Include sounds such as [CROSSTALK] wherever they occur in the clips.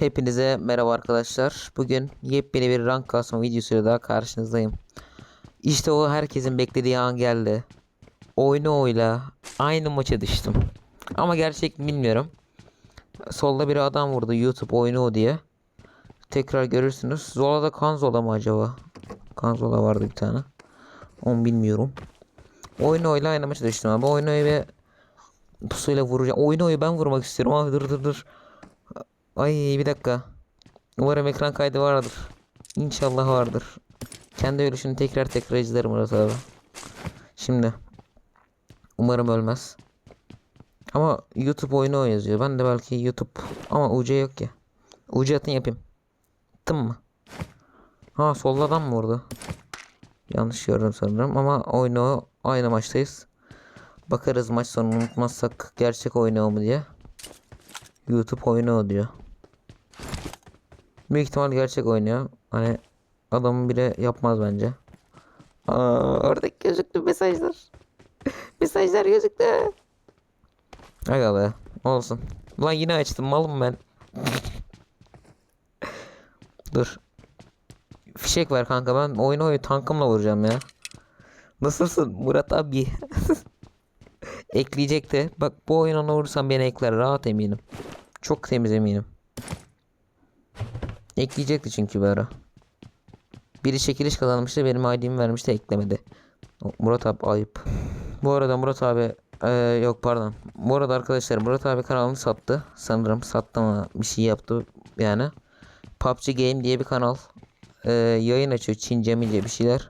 Hepinize merhaba arkadaşlar. Bugün yepyeni bir rank kasma videosuyla daha karşınızdayım. İşte o herkesin beklediği an geldi. Oyunu oyla aynı maça düştüm. Ama gerçek mi bilmiyorum. Solda bir adam vurdu YouTube oyunu o diye. Tekrar görürsünüz. Zola'da Kanzola mı acaba? Kanzola vardı bir tane. Onu bilmiyorum. Oyunu oyla aynı maça düştüm abi. Oyunu ve pusuyla vuracağım. Oyunu oyu ben vurmak istiyorum. Abi dur dur dur. Ay bir dakika. Umarım ekran kaydı vardır. İnşallah vardır. Kendi ölüşünü tekrar tekrar izlerim Murat abi. Şimdi. Umarım ölmez. Ama YouTube oyunu o yazıyor. Ben de belki YouTube ama UC yok ya. UC atın yapayım. Attım mı? Ha solda adam mı vurdu? Yanlış gördüm sanırım ama oyunu aynı maçtayız. Bakarız maç sonunu unutmazsak gerçek oyunu mu diye. YouTube oyunu o diyor. Büyük ihtimal gerçek oynuyor. Hani adamın bile yapmaz bence. Aa, oradaki gözüktü mesajlar. [LAUGHS] mesajlar gözüktü. Aga be. Olsun. Lan yine açtım malım ben. [LAUGHS] Dur. Fişek ver kanka ben oyunu oyunu tankımla vuracağım ya. Nasılsın Murat abi? [LAUGHS] Ekleyecekti. Bak bu oyuna vurursam beni ekler rahat eminim. Çok temiz eminim. Ekleyecekti çünkü bir ara. Biri çekiliş kazanmıştı benim ID'mi vermişti eklemedi. Murat abi ayıp. Bu arada Murat abi eee, yok pardon. Bu arada arkadaşlar Murat abi kanalını sattı. Sanırım sattı ama bir şey yaptı yani. PUBG Game diye bir kanal. Eee, yayın açıyor Çince milce bir şeyler.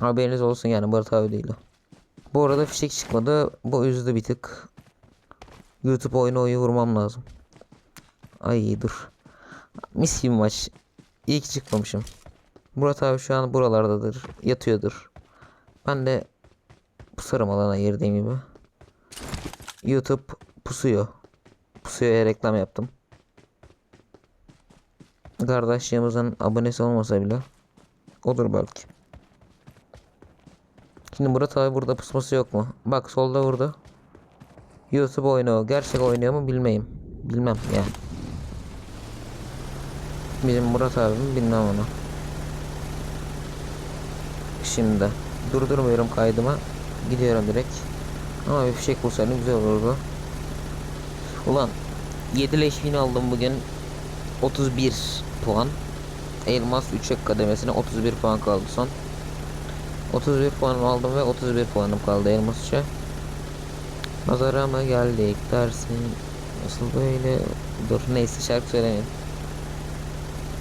Haberiniz olsun yani Murat abi değil o. Bu arada fişek çıkmadı. Bu üzdü bir tık. YouTube oyunu oyu vurmam lazım. Ay dur. Mis gibi maç. İyi ki çıkmamışım. Murat abi şu an buralardadır. Yatıyordur. Ben de pusarım alana girdiğim gibi. YouTube pusuyor. Pusuyor reklam yaptım. Kardeşliğimizin abonesi olmasa bile olur belki. Şimdi Murat abi burada pusması yok mu? Bak solda vurdu. YouTube oynuyor. Gerçek oynuyor mu bilmeyim. Bilmem yani. Bizim Murat abim bilmem onu. Şimdi durdurmuyorum kaydımı. Gidiyorum direkt. Ama bir fişek bulsaydım güzel olurdu. Ulan 7 leşini aldım bugün. 31 puan. Elmas 3 kademesine 31 puan kaldı son. 31 puan aldım ve 31 puanım kaldı elmas 3'e. Nazara mı geldik dersin. Nasıl böyle? Dur neyse şarkı söylemeyeyim.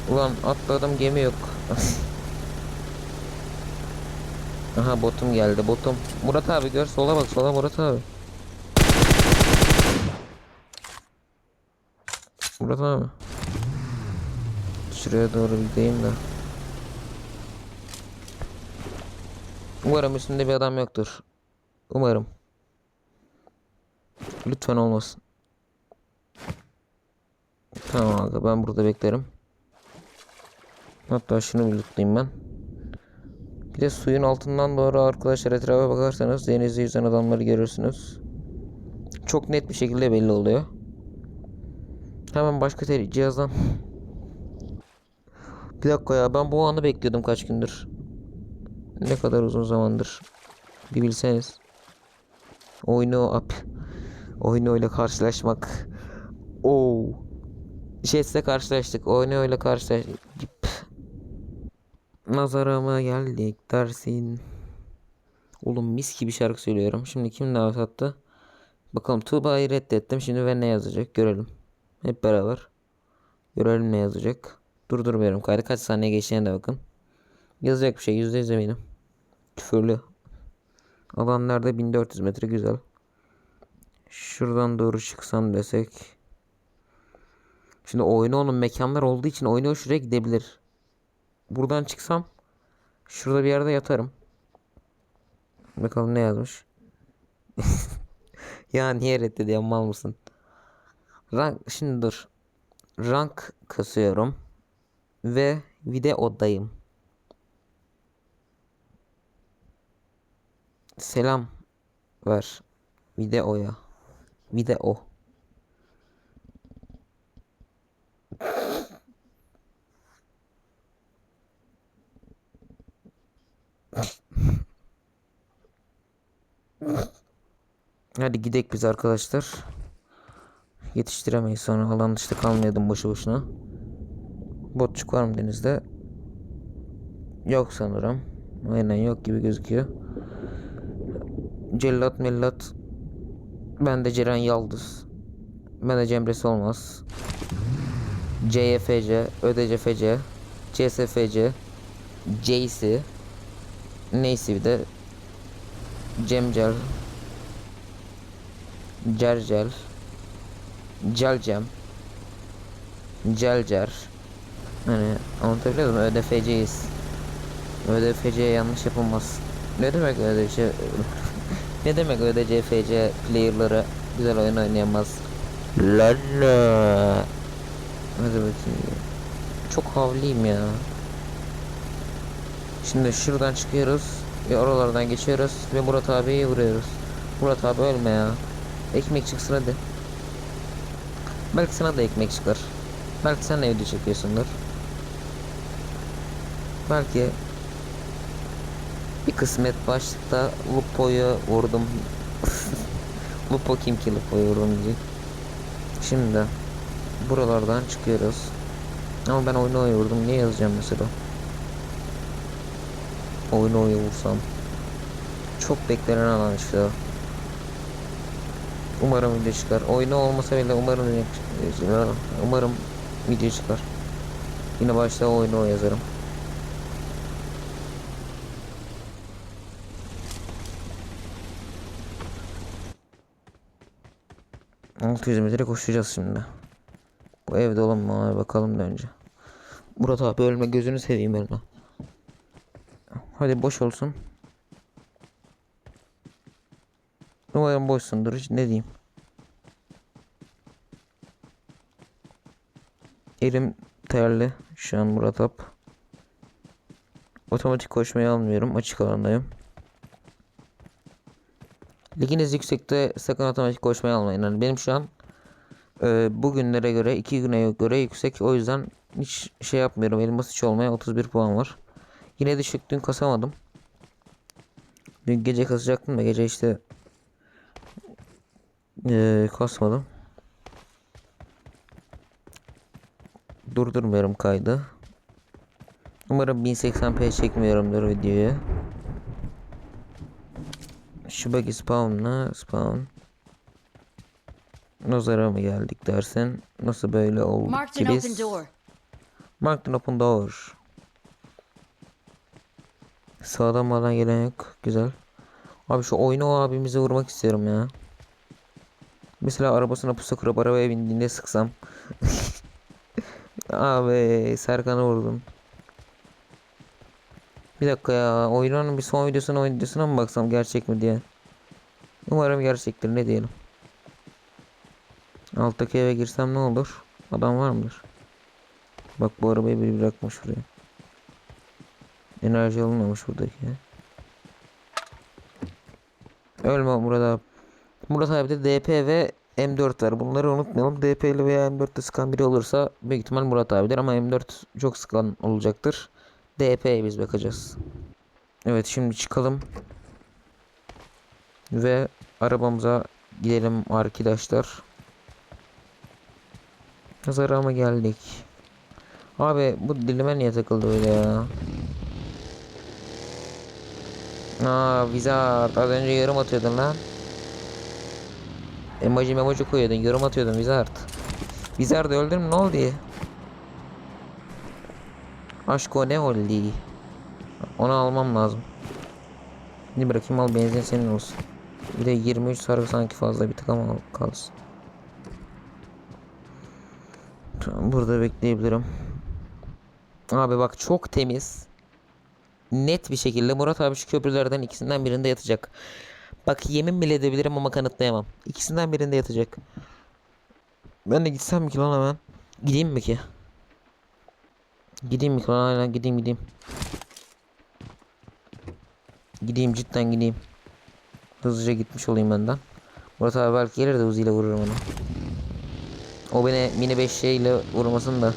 Ulan atladım gemi yok. [LAUGHS] Aha botum geldi botum. Murat abi gör sola bak sola Murat abi. Murat abi. Şuraya doğru gideyim de. Umarım üstünde bir adam yoktur. Umarım. Lütfen olmasın. Tamam abi ben burada beklerim. Hatta şunu bir lootlayayım ben. Bir de suyun altından doğru arkadaşlar etrafa bakarsanız denizde yüzen adamları görürsünüz. Çok net bir şekilde belli oluyor. Hemen başka cihazdan. Bir dakika ya ben bu anı bekliyordum kaç gündür. Ne kadar uzun zamandır. Bir bilseniz. Oyunu up. Oyunu ile karşılaşmak. Oo. Jets'le karşılaştık. Oyunu ile karşılaştık. Nazarama geldik dersin. Oğlum mis gibi şarkı söylüyorum. Şimdi kim davet attı? Bakalım Tuğba'yı reddettim. Şimdi ve ne yazacak görelim. Hep beraber. Görelim ne yazacak. Durdurmuyorum kaydı. Kaç saniye geçtiğine de bakın. Yazacak bir şey. Yüzde yüz eminim. Küfürlü. Alan nerede? 1400 metre güzel. Şuradan doğru çıksam desek. Şimdi oyunu onun mekanlar olduğu için oyunu şuraya gidebilir. Buradan çıksam şurada bir yerde yatarım. Bakalım ne yazmış. [LAUGHS] ya niye reddediyor mal mısın? Rank şimdi dur. Rank kasıyorum ve videodayım. Selam ver videoya. Bir de o. Hadi gidek biz arkadaşlar. Yetiştiremeyiz sonra alan dışta kalmayalım boşu boşuna. Botçuk var mı denizde? Yok sanırım. Aynen yok gibi gözüküyor. Cellat millat ben de Ceren Yaldız. Ben de Cemresi olmaz. CYFC, ÖDCFC, CSFC, JC, neyse bir de Cemcel, Cercel, Celcem, Celcer. Hani anlatabiliyor muyum? ÖDFC'yiz. ÖDFC'ye yanlış yapılmaz. Ne demek ÖDC? Ne demek ÖDCFC player'ları güzel oyun oynayamaz? Lala. Hadi bakayım. Çok havliyim ya. Şimdi şuradan çıkıyoruz. Ve oralardan geçiyoruz. Ve Murat abiyi vuruyoruz. Murat abi ölme ya. Ekmek çıksın hadi. Belki sana da ekmek çıkar. Belki sen de video çekiyorsundur. Belki bir kısmet başlıkta Lupo'yu vurdum. [LAUGHS] Lupo kim ki Lupo'yu vurdum diyecek. Şimdi buralardan çıkıyoruz. Ama ben oyunu oyu vurdum. Niye yazacağım mesela? Oyunu oyu vursam. Çok beklenen alan işte. Umarım video çıkar. Oyunu olmasa bile umarım umarım video çıkar. Yine başta oyunu yazarım. Altı yüz metre koşacağız şimdi. Bu evde olan mı abi bakalım da önce. Murat abi ölme gözünü seveyim ölme. Hadi boş olsun. Umarım boşsundur hiç ne diyeyim. Elim terli şu an Murat Ap. Otomatik koşmayı almıyorum açık alandayım. Liginiz yüksekte sakın otomatik koşmayı almayın. Yani benim şu an e, bugünlere göre iki güne göre yüksek. O yüzden hiç şey yapmıyorum. Elim basıç olmaya 31 puan var. Yine düşük dün kasamadım. Dün gece kasacaktım da gece işte e, kasmadım. Durdurmuyorum kaydı. Umarım 1080p çekmiyorumdur videoyu. Şu buggy spawn'la spawn. Nazara mı geldik dersen nasıl böyle oldu ki biz? Marked an open door. Sağdan mağdan gelen yok. Güzel. Abi şu oyunu o abimize vurmak istiyorum ya. Mesela arabasına pusu kurup arabaya bindiğinde sıksam. [LAUGHS] Abi Serkan'ı vurdum. Bir dakika ya. Oyunun bir son videosuna oyun videosuna mı baksam gerçek mi diye. Umarım gerçektir ne diyelim. Alttaki eve girsem ne olur? Adam var mıdır? Bak bu arabayı biri bırakmış buraya. Enerji alınmamış buradaki. Ölme Murat abi. Murat abi de DP ve M4 var. Bunları unutmayalım. DP ile veya M4'te sıkan biri olursa büyük ihtimal Murat abidir ama M4 çok sıkan olacaktır. DP'ye biz bakacağız. Evet şimdi çıkalım. Ve arabamıza gidelim arkadaşlar. Nazara mı geldik? Abi bu dilime niye takıldı öyle ya? Aa Wizard az önce yorum atıyordun lan. Emoji memoji koyuyordun yorum atıyordun Wizard. Wizard öldün mü ne oldu? Aşk o ne oldu? Onu almam lazım. Şimdi bırakayım al benzin senin olsun. Bir de 23 sarı sanki fazla bir tık ama kalsın. Tamam burada bekleyebilirim. Abi bak çok temiz. Net bir şekilde Murat abi şu köprülerden ikisinden birinde yatacak. Bak yemin bile edebilirim ama kanıtlayamam. İkisinden birinde yatacak. Ben de gitsem mi ki lan hemen? Gideyim mi ki? Gideyim mi gideyim gideyim. Gideyim cidden gideyim. Hızlıca gitmiş olayım benden. Murat abi belki gelir de ile vururum onu. O beni mini 5 ile vurmasın da.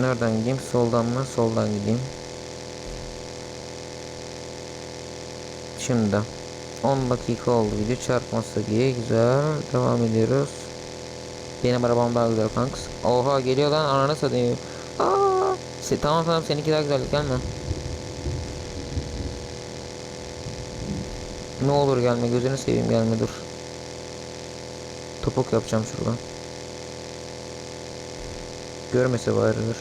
Nereden gideyim? Soldan mı? Soldan gideyim. Şimdi 10 dakika oldu video çarpması iyi güzel devam ediyoruz. Benim arabam daha güzel kanks. Oha geliyor lan ananı satayım. Aa, se tamam tamam seninki daha güzel gelme. Ne olur gelme gözünü seveyim gelme dur. Topuk yapacağım şuradan. Görmese bari dur.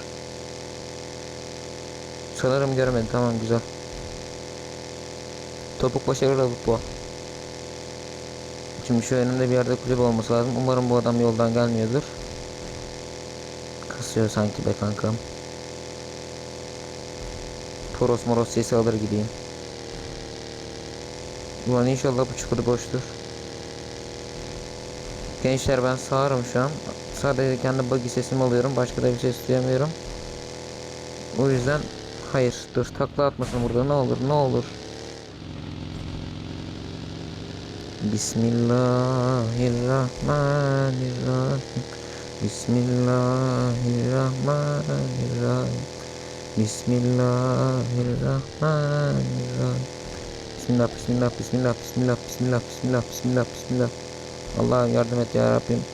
Sanırım görmedi tamam güzel. Topuk başarılı bu. Şimdi şu önümde bir yerde kulüp olması lazım. Umarım bu adam yoldan gelmiyordur. Kasıyor sanki be kankam. Toros moros sesi alır gideyim. Ulan inşallah bu çukur boştur. Gençler ben sağırım şu an. Sadece kendi buggy sesimi alıyorum. Başka da bir ses duyamıyorum. O yüzden hayır dur takla atmasın burada ne olur ne olur. Bismillahirrahmanirrahim. Bismillahirrahmanirrahim. Bismillahirrahmanirrahim. Bismillah, bismillah, bismillah, bismillah, bismillah, bismillah, bismillah, bismillah. Allah'ım yardım et ya Rabbim.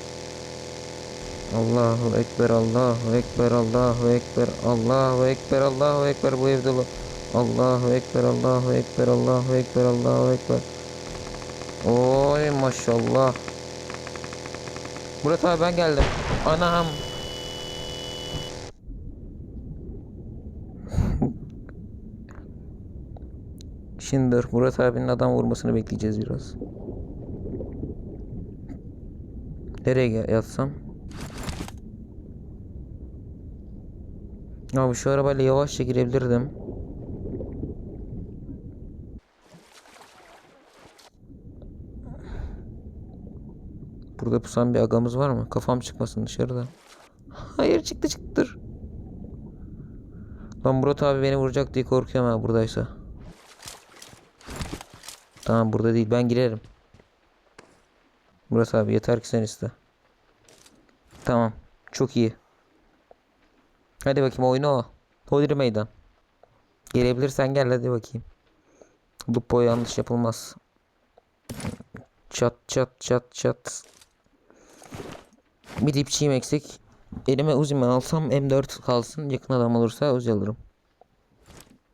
Allahu Ekber, Allahu Ekber, Allahu Ekber, Allahu Ekber, Allahu Ekber bu ev dolu. Allahu Ekber, Allahu Ekber, Allahu Ekber, Allahu Ekber. Oy maşallah. Murat abi ben geldim. Anam. [LAUGHS] Şimdi Murat abinin adam vurmasını bekleyeceğiz biraz. Nereye yatsam? Abi şu arabayla yavaşça girebilirdim. Burada pusan bir agamız var mı? Kafam çıkmasın dışarıda. Hayır çıktı çıktı dur. Lan Murat abi beni vuracak diye korkuyorum ha buradaysa. Tamam burada değil ben girerim. Murat abi yeter ki sen iste. Tamam çok iyi. Hadi bakayım oyna o. Hodri meydan. Gelebilirsen gel hadi bakayım. Lupo yanlış yapılmaz. Çat çat çat çat. Bir dipçiyim eksik. Elime Uzi'mi alsam M4 kalsın. Yakın adam olursa Uzi alırım.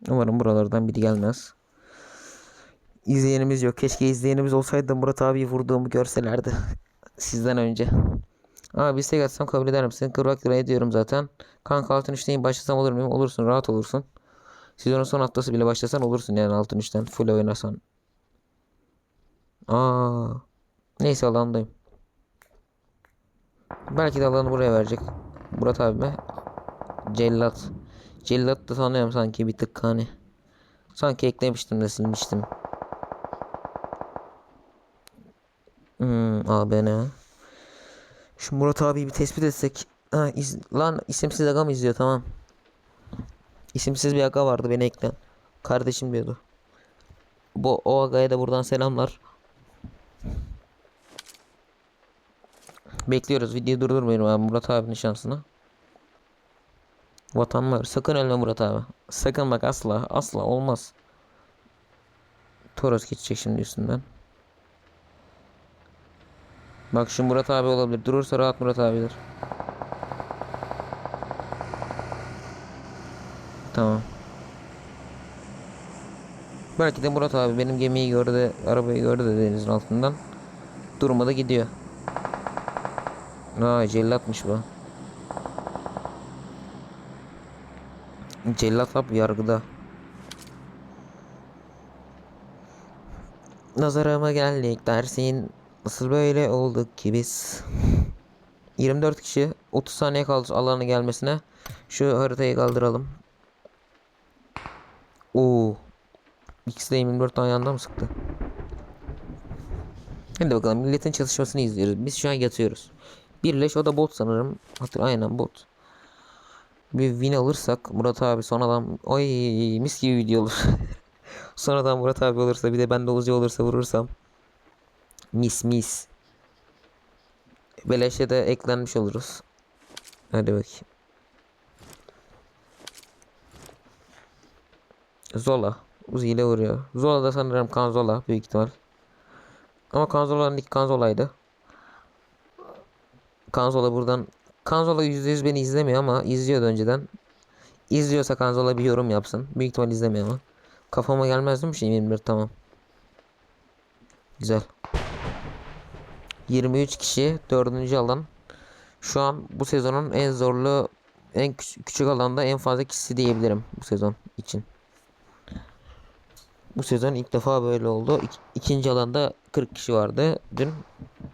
Umarım buralardan biri gelmez. İzleyenimiz yok. Keşke izleyenimiz olsaydı da Murat abiyi vurduğumu görselerdi. [LAUGHS] Sizden önce. Abi istek atsam kabul eder misin? 40 lira ediyorum zaten. Kanka altın üçteyim başlasam olur muyum? Olursun rahat olursun. Sezonun son haftası bile başlasan olursun yani altın üçten. Full oynasan. Aa. Neyse alandayım. Belki de alanı buraya verecek. Murat abime. Cellat. Cellat da tanıyorum sanki bir tık hani. Sanki eklemiştim de silmiştim. Hmm, ABN. Şu Murat abi bir tespit etsek. Ha, iz- lan isimsiz aga mı izliyor tamam. İsimsiz bir aga vardı beni ekleyen. Kardeşim diyordu. Bu o agaya da buradan selamlar. Bekliyoruz. Videoyu durdurmayalım abi Murat abinin şansına. Vatan var. Sakın ölme Murat abi. Sakın bak asla. Asla olmaz. Toros geçecek şimdi üstünden. Bak şu Murat abi olabilir. Durursa rahat Murat abidir. Tamam. Belki de Murat abi benim gemiyi gördü, arabayı gördü de denizin altından. Durmadı gidiyor. Aa cellatmış bu. Cellat abi yargıda. Nazarıma geldik dersin. Nasıl böyle olduk ki biz? 24 kişi 30 saniye kaldı alanı gelmesine. Şu haritayı kaldıralım. Oo. İkisi de 24 tane yanda mı sıktı? Hadi bakalım milletin çalışmasını izliyoruz. Biz şu an yatıyoruz. Birleş o da bot sanırım. Hatır aynen bot. Bir win alırsak Murat abi son adam oy mis gibi video olur. [LAUGHS] Sonradan Murat abi olursa bir de ben de Uzi olursa vurursam mis mis. Beleşe de eklenmiş oluruz. Hadi bakayım. Zola. Uzi ile vuruyor. Zola da sanırım Kanzola büyük ihtimal. Ama Kanzola'nın ilk Kanzola'ydı. Kanzola buradan Kanzola %100 beni izlemiyor ama izliyordu önceden. İzliyorsa Kanzola bir yorum yapsın. Büyük ihtimal izlemiyor ama. Kafama gelmez değil mi şey 21 tamam. Güzel. 23 kişi 4. alan. Şu an bu sezonun en zorlu en küç- küçük alanda en fazla kişi diyebilirim bu sezon için. Bu sezon ilk defa böyle oldu. İk- ikinci alanda 40 kişi vardı dün.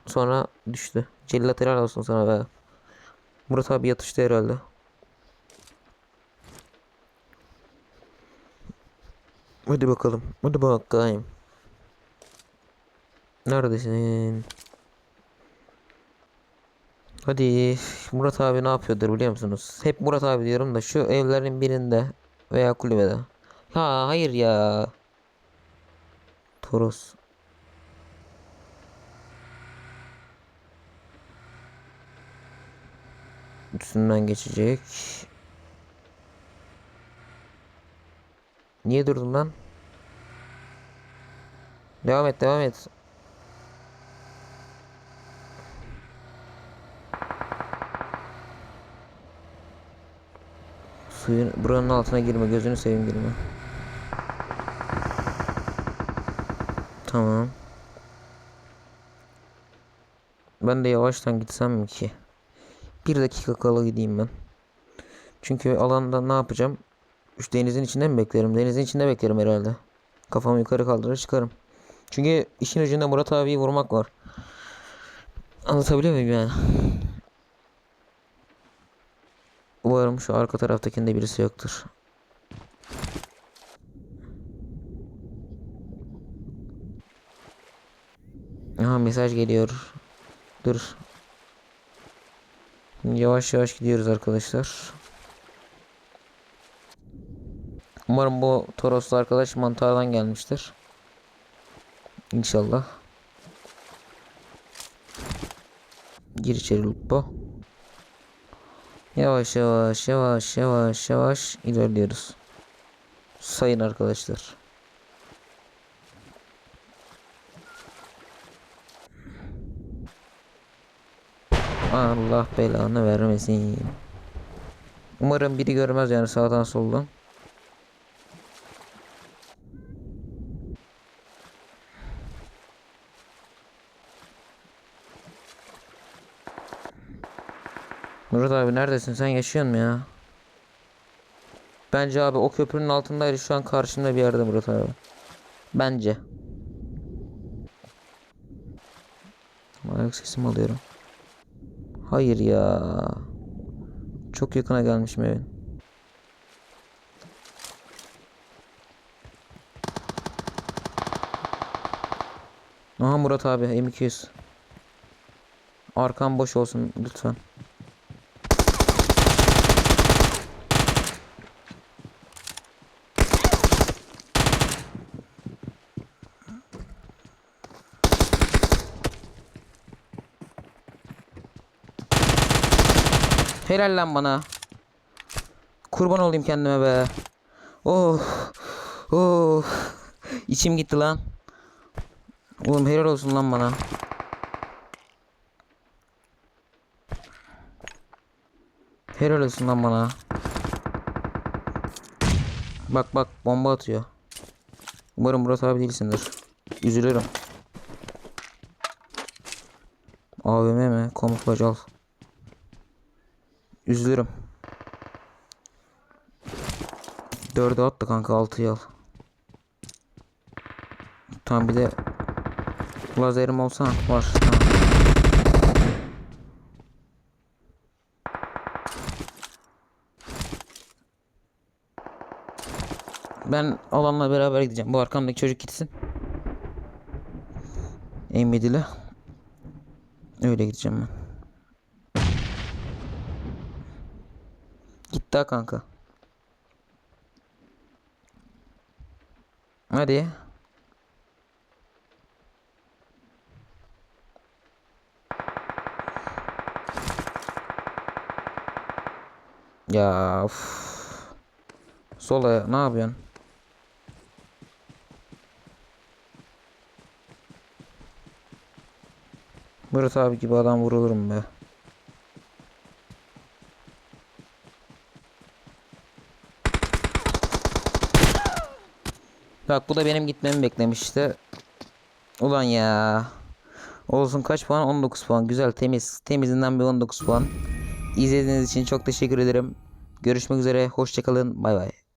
Sonra düştü. Cellat helal olsun sana be. Murat abi yatıştı herhalde. Hadi bakalım. Hadi bakayım. Neredesin? Hadi Murat abi ne yapıyordur biliyor musunuz? Hep Murat abi diyorum da şu evlerin birinde veya kulübede. Ha hayır ya. Toros. Üstünden geçecek. Niye durdun lan? Devam et devam et. Suyun buranın altına girme gözünü seveyim girme. Tamam. Ben de yavaştan gitsem mi ki? Bir dakika kala gideyim ben. Çünkü alanda ne yapacağım? Şu denizin içinde mi beklerim? Denizin içinde beklerim herhalde. Kafamı yukarı kaldırır çıkarım. Çünkü işin ucunda Murat abiyi vurmak var. Anlatabiliyor muyum yani? Umarım şu arka taraftakinde birisi yoktur. Aha mesaj geliyor. Dur. Yavaş yavaş gidiyoruz arkadaşlar. Umarım bu Toroslu arkadaş mantardan gelmiştir. İnşallah. Gir içeri Lupo. Yavaş yavaş yavaş yavaş yavaş ilerliyoruz. Sayın arkadaşlar. Allah belanı vermesin. Umarım biri görmez yani sağdan soldan. Murat abi neredesin sen yaşıyor musun ya? Bence abi o köprünün altındaydı şu an karşımda bir yerde Murat abi. Bence. Ayak sesimi alıyorum. Hayır ya. Çok yakına gelmişim evin. Aha Murat abi M200. Arkam boş olsun lütfen. Helal lan bana. Kurban olayım kendime be. Oh. Oh. İçim gitti lan. Oğlum helal olsun lan bana. Helal olsun lan bana. Bak bak bomba atıyor. Umarım Murat abi değilsindir. Üzülürüm. AVM mi? Kamuflaj al. Üzülürüm. Dörde attı kanka altıyı al. Tamam bir de lazerim olsa var. Ben alanla beraber gideceğim. Bu arkamdaki çocuk gitsin. M7'li. Öyle gideceğim ben. daha kanka. Hadi. Ya of. Sola ne yapıyorsun? Murat abi gibi adam vurulurum be. Bak bu da benim gitmemi beklemişti. Ulan ya. Olsun kaç puan? 19 puan. Güzel temiz. Temizinden bir 19 puan. İzlediğiniz için çok teşekkür ederim. Görüşmek üzere. Hoşçakalın. Bay bay.